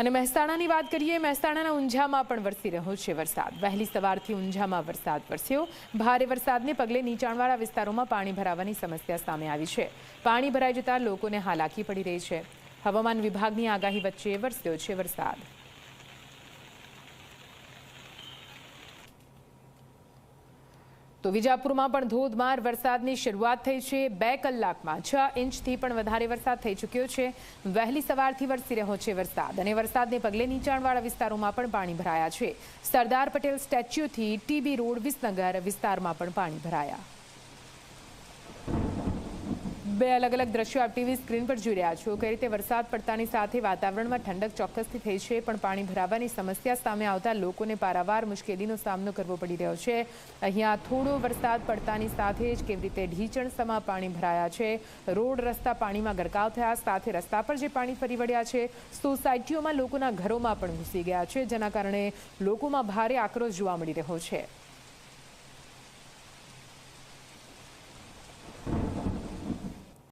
અને મહેસાણાની વાત કરીએ, મહેસાણાના ઊંઝામાં પણ વરસી રહ્યો છે વરસાદ. વહેલી સવારથી ઊંઝામાં વરસાદ વરસ્યો. ભારે વરસાદને પગલે નીચાણવાળા વિસ્તારોમાં પાણી ભરાવાની સમસ્યા સામે આવી છે. પાણી ભરાઈ જતા લોકોને હાલાકી પડી રહી છે. હવામાન વિભાગની આગાહી વચ્ચે વરસ્યો છે વરસાદ. તો વિજાપુરમાં પણ ધોધમાર વરસાદની શરૂઆત થઈ છે. બે કલાકમાં છ ઇંચથી પણ વધારે વરસાદ થઈ ચૂક્યો છે. વહેલી સવારથી વરસી રહ્યો છે વરસાદ અને વરસાદને પગલે નીચાણવાળા વિસ્તારોમાં પણ પાણી ભરાયા છે. સરદાર પટેલ સ્ટેચ્યુથી ટીબી રોડ વિસનગર વિસ્તારમાં પણ પાણી ભરાયા. બે અલગ અલગ દ્રશ્યો આપ ટીવી સ્ક્રીન પર જોઈ રહ્યા છો. કઈ રીતે વરસાદ પડતાની સાથે વાતાવરણમાં ઠંડક ચોક્કસથી થઈ છે, પણ પાણી ભરાવાની સમસ્યા સામે આવતા લોકોને પારાવાર મુશ્કેલીનો સામનો કરવો પડી રહ્યો છે. અહીંયા થોડો વરસાદ પડતાની સાથે જ કેવી રીતે ઢીચણસમાં પાણી ભરાયા છે. રોડ, રસ્તા પાણીમાં ગરકાવ થયા, સાથે રસ્તા પર જે પાણી ફરી વળ્યા છે, સોસાયટીઓમાં લોકોના ઘરોમાં પણ ઘૂસી ગયા છે, જેના કારણે લોકોમાં ભારે આક્રોશ જોવા મળી રહ્યો છે.